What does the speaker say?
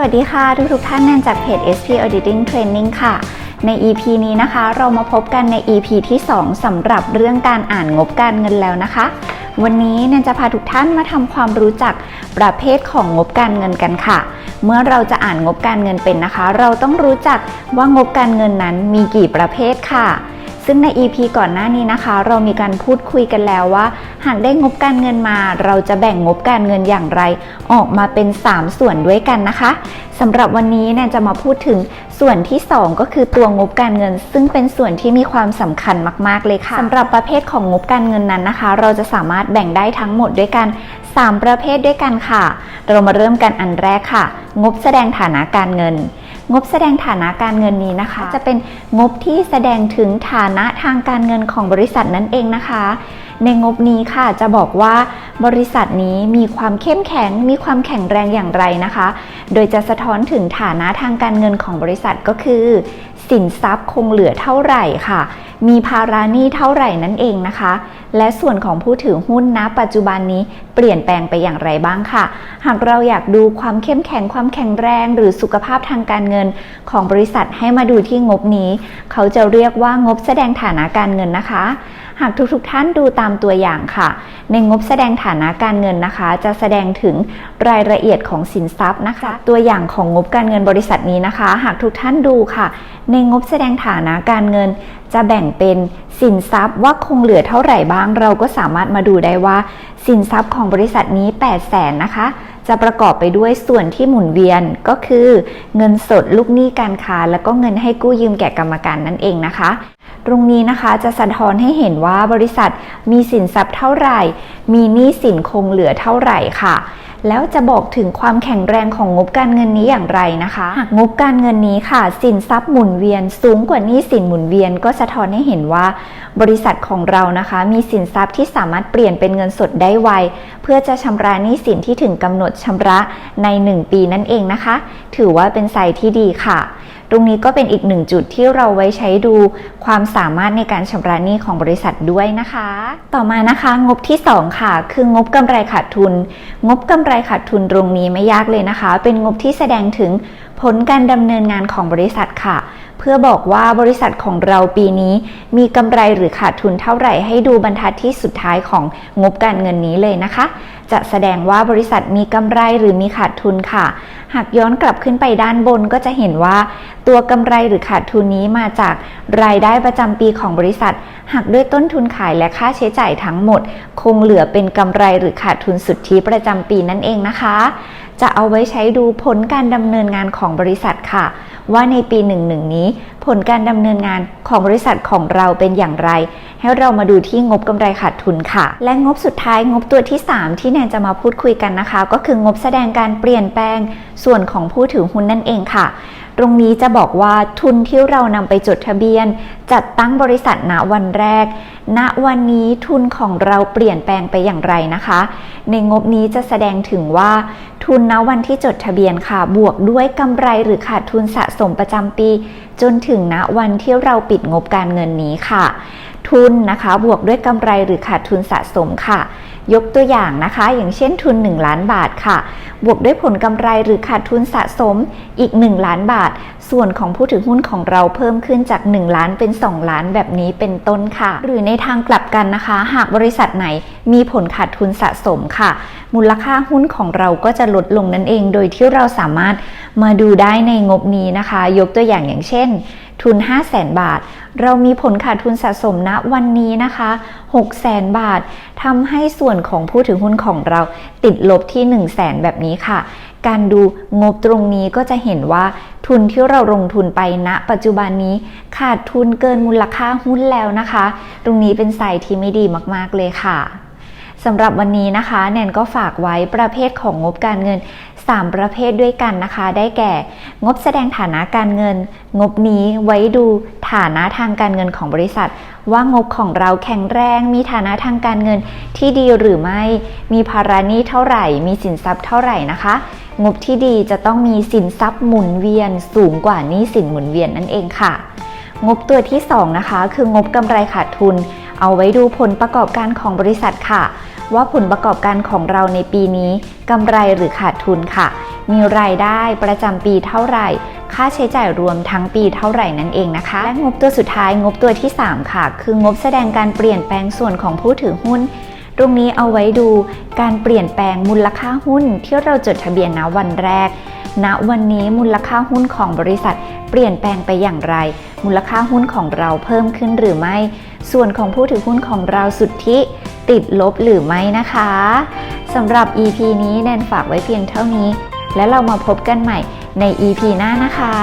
วัสดีค่ะทุกทุกท่านแนนจากเพจ SP Auditing Training ค่ะ ใน EP นี้นะคะ เรามาพบกันใน EP ที่ 2สำหรับเรื่องการอ่านงบการเงินแล้วนะคะ วันนี้แนนจะพาทุกท่านมาทำความรู้จักประเภทของงบการเงินกันค่ะ เมื่อเราจะอ่านงบการเงินเป็นนะคะ เราต้องรู้จักว่างบการเงินนั้นมีกี่ประเภทค่ะ ซึ่งใน EP ก่อนหน้านี้นะคะ เรามีการพูดคุยกันแล้วว่า หากได้งบการเงินมา เราจะแบ่งงบการเงินอย่างไร ออกมาเป็น 3 ส่วนด้วยกันนะคะสำหรับวันนี้แนนจะมาพูดถึงส่วนที่ 2 ก็คือตัวงบการเงิน ซึ่งเป็นส่วนที่มีความสำคัญมาก ๆ เลยค่ะสำหรับประเภทของงบการเงินนั้นนะคะ เราจะสามารถแบ่งได้ทั้งหมดด้วยกัน 3 ประเภทด้วยกันค่ะ เรามาเริ่มกันอันแรกค่ะ งบแสดงฐานะการเงิน งบแสดงฐานะการเงินนี้นะคะ จะเป็นงบที่แสดงถึงฐานะทางการเงินของบริษัทนั่นเองนะคะ ในงบนี้ค่ะจะบอกว่าบริษัทนี้มีความเข้มแข็ง มีความแข็งแรงอย่างไรนะคะ โดยจะสะท้อนถึงฐานะทางการเงินของบริษัทก็คือ สินทรัพย์คงเหลือเท่าไหร่ค่ะ มีภาระหนี้เท่าไหร่นั่นเองนะคะ และส่วนของผู้ถือหุ้นณปัจจุบันนี้เปลี่ยนแปลงไปอย่างไรบ้างค่ะ หากเราอยากดูความเข้มแข็งความแข็งแรงหรือสุขภาพทางการเงินของบริษัทให้มาดูที่งบนี้ เขาจะเรียกว่างบแสดงฐานะการเงินนะคะ หากทุกๆทท่านดูตามตัวอย่างค่ะ ในงบแสดงฐานะการเงินนะคะ จะแสดงถึงรายละเอียดของสินทรัพย์นะคะ ตัวอย่างของงบการเงินบริษัทนี้นะคะ หากทุกท่านดูค่ะ ในงบแสดงฐานะการเงิน จะแบ่งเป็นสินทรัพย์ว่าคงเหลือเท่าไหร่บ้าง เราก็สามารถมาดูได้ว่า สินทรัพย์ของบริษัทนี้ 8 0 0แสนนะคะ จะประกอบไปด้วยส่วนที่หมุนเวียนก็คือ เงินสดลูกหนี้การค้า แล้วก็เงินให้กู้ยืมแก่กรรมการนั่นเองนะคะ ตรงนี้นะคะจะสะท้อนให้เห็นว่าบริษัทมีสินทรัพย์เท่าไหร่ มีหนี้สินคงเหลือเท่าไหร่ค่ะ แล้วจะบอกถึงความแข็งแรงของงบการเงินนี้อย่างไรนะคะหากงบการเงินนี้ค่ะ สินทรัพย์หมุนเวียน สูงกว่าหนี้สินหมุนเวียนก็สะท้อนให้เห็นว่า บริษัทของเรานะคะ มีสินทรัพย์ที่สามารถเปลี่ยนเป็นเงินสดได้ไว เพื่อจะชำระหนี้สินที่ถึงกำหนดชำระใน 1 ปีนั่นเองนะคะ ถือว่าเป็นไซต์ที่ดีค่ะ ตรงนี้ก็เป็นอีกหนึ่งจุดที่เราไว้ใช้ดูความสามารถในการชำระหนี้ของบริษัทด้วยนะคะ ต่อมานะคะงบที่ 2 ค่ะ คืองบกำไรขาดทุน งบกำไรขาดทุนตรงนี้ไม่ยากเลยนะคะ เป็นงบที่แสดงถึง ผลการดำเนินงานของบริษัทค่ะ เพื่อบอกว่าบริษัทของเราปีนี้ มีกำไรหรือขาดทุนเท่าไหร่ให้ดูบรรทัดที่สุดท้ายของงบการเงินนี้เลยนะคะ จะแสดงว่าบริษัทมีกำไรหรือมีขาดทุนค่ะ หากย้อนกลับขึ้นไปด้านบนก็จะเห็นว่า ตัวกำไรหรือขาดทุนนี้มาจากรายได้ประจำปีของบริษัทหากด้วยต้นทุนขายและค่าใช้จ่ายทั้งหมด คงเหลือเป็นกำไรหรือขาดทุนสุทธิประจำปีนั่นเองนะคะ จะเอาไว้ใช้ดูผลการดำเนินงานของบริษัทค่ะ ว่าในปี11นี้ ผลการดำเนินงานของบริษัทของเราเป็นอย่างไร ให้เรามาดูที่งบกำไรขาดทุนค่ะ และงบสุดท้ายงบตัวที่ 3 ที่แนนจะมาพูดคุยกันนะคะ ก็คืองบแสดงการเปลี่ยนแปลงส่วนของผู้ถือหุ้นนั่นเองค่ะ ตรงนี้จะบอกว่าทุนที่เรานำไปจดทะเบียน จัดตั้งบริษัทณวันแรก ณวันนี้ทุนของเราเปลี่ยนแปลงไปอย่างไรนะคะ ในงบนี้จะแสดงถึงว่าทุนณวันที่จดทะเบียนค่ะ บวกด้วยกำไรหรือขาดทุนสะสมประจำปี จนถึงณวันที่เราปิดงบการเงินนี้ค่ะ ทุนนะคะ บวกด้วยกำไรหรือขาดทุนสะสมค่ะ ยกตัวอย่างนะคะ อย่างเช่นทุน 1 ล้านบาทค่ะ บวกด้วยผลกำไรหรือขาดทุนสะสมอีก 1 ล้านบาท ส่วนของผู้ถือหุ้นของเราเพิ่มขึ้นจาก 1 ล้านเป็น 2 ล้านแบบนี้เป็นต้นค่ะ หรือในทางกลับกันนะคะ หากบริษัทไหนมีผลขาดทุนสะสมค่ะ มูลค่าหุ้นของเราก็จะลดลงนั่นเอง โดยที่เราสามารถมาดูได้ในงบนี้นะคะ ยกตัวอย่างอย่างเช่น ทุน 5 0 0แสนบาท เรามีผลขาดทุนสะสมณวันนี้นะคะ6 0 0แสนบาททำให้ส่วนของผู้ถือหุ้นของเราติดลบที่ 1 0 0 0 0แสนแบบนี้ค่ะ การดูงบตรงนี้ก็จะเห็นว่าทุนที่เราลงทุนไปณปัจจุบันนี้ขาดทุนเกินมูลค่าหุ้นแล้วนะคะ ตรงนี้เป็นไซต์ที่ไม่ดีมากๆเลยค่ะสำหรับวันนี้นะคะ แนนก็ฝากไว้ประเภทของงบการเงิน 3 ประเภทด้วยกันนะคะ ได้แก่ งบแสดงฐานะการเงิน งบนี้ไว้ดูฐานะทางการเงินของบริษัท ว่างบของเราแข็งแรงมีฐานะทางการเงินที่ดีหรือไม่ มีภาระหนี้เท่าไหร่ มีสินทรัพย์เท่าไหร่นะคะ งบที่ดีจะต้องมีสินทรัพย์หมุนเวียน สูงกว่านี้สินหมุนเวียนนั่นเองค่ะ งบตัวที่2นะคะคืองบกำไรขาดทุน เอาไว้ดูผลประกอบการของบริษัทค่ะ ว่าผลประกอบการของเราในปีนี้กำไรหรือขาดทุนค่ะ มีรายได้ประจำปีเท่าไหร่ ค่าใช้จ่ายรวมทั้งปีเท่าไหร่นั่นเองนะคะ และงบตัวสุดท้ายงบตัวที่ 3 ค่ะ คืองบแสดงการเปลี่ยนแปลงส่วนของผู้ถือหุ้นตรงนี้เอาไว้ดูการเปลี่ยนแปลงมูลค่าหุ้นที่เราจดทะเบียนณวันแรก ณ วันนี้มูลค่าหุ้นของบริษัท เปลี่ยนแปลงไปอย่างไร มูลค่าหุ้นของเราเพิ่มขึ้นหรือไม่ ส่วนของผู้ถือหุ้นของเราสุทธิ ติดลบหรือไม่นะคะสำหรับ EP นี้แนนฝากไว้เพียงเท่านี้ และเรามาพบกันใหม่ใน EP หน้านะคะ